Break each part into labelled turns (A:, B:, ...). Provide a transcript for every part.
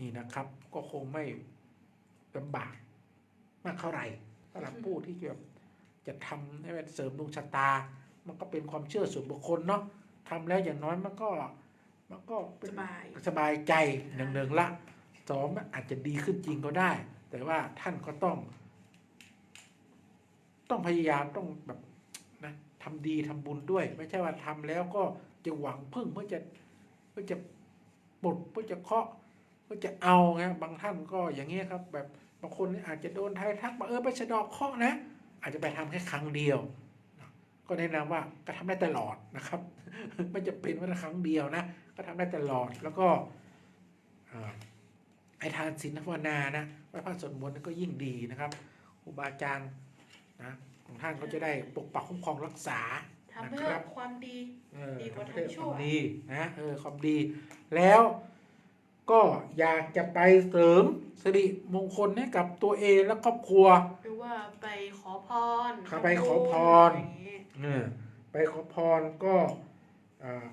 A: นี่นะครับ ก็คงไม่ลำบากมากเท่าไหร่สำหรับผู้ที่แบบจะทำให้มันเสริมดวงชะตา มันก็เป็นความเชื่อส่วนบุคคลเนาะทำแล้วอย่างน้อยมันก็ มันก็เป็น
B: สบาย
A: สบายใจหนึ่งหนึ่งละสองมันอาจจะดีขึ้นจริงก็ได้ แต่ว่าท่านก็ต้อง ต้องพยายามต้องแบบนะทำดีทำบุญด้วย ไม่ใช่ว่าทำแล้วก็จะหวังพึ่งเพื่อจะเพื่อจะปลดเพื่อจะเคาะ เพื่อจะเอาไงบางท่านก็อย่างเงี้ยครับ แบบบางคนนี่อาจจะโดนไทยทักมาเออไปสะเดอกเคาะนะ อาจจะไปทำแค่ครั้งเดียว ก็แนะนำว่าก็ทำได้ตลอดนะครับไม่จะเป็นว่าครั้งเดียวนะ ก็ทำได้ตลอดแล้วก็เอ่อให้ทานศีลภาวนานะไหว้พระสวดมนต์นั่นก็ยิ่งดีนะครับครูบาอาจารย์นะของท่านก็จะได้ปกปักคุ้มครองรักษา
B: ทำเพื่
A: นะครั
B: อบความดี
A: เออ
B: ดีกว่า
A: ทำเพื่อ
B: ทำชั่
A: คววามดีนะเออความดีแล้ว ก็อยากจะไปเสริมสิริมงคลให้กับตัวเองและครอบครัว
B: หรือว่าไปขอพร
A: ครับไปขอพร
B: อย่างงี้
A: เออไปขอพรก็อ่า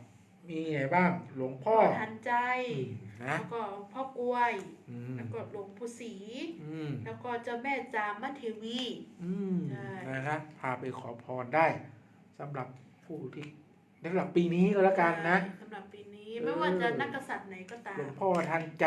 A: มีไงบ้างหลวงพ่อ
B: ทันใจ
A: อืมนะ
B: แล้วก็พ่อกล้วย
A: อืม
B: แล้วก็หลวงปู่ศรี
A: อืม
B: แล้วก็เจ้าแม่จามเทวี
A: อืม
B: ใช่
A: นะครับพาไปขอพรได้สำหรับผู้ที่สำหรับปีนี้ก็แล้วกันนะ
B: สำหรับปีนี้
A: เออ
B: ไม่ว่าจะนักกษัตริย์ไหนก็ตา
A: หลว
B: ม
A: งพ่อทันใจ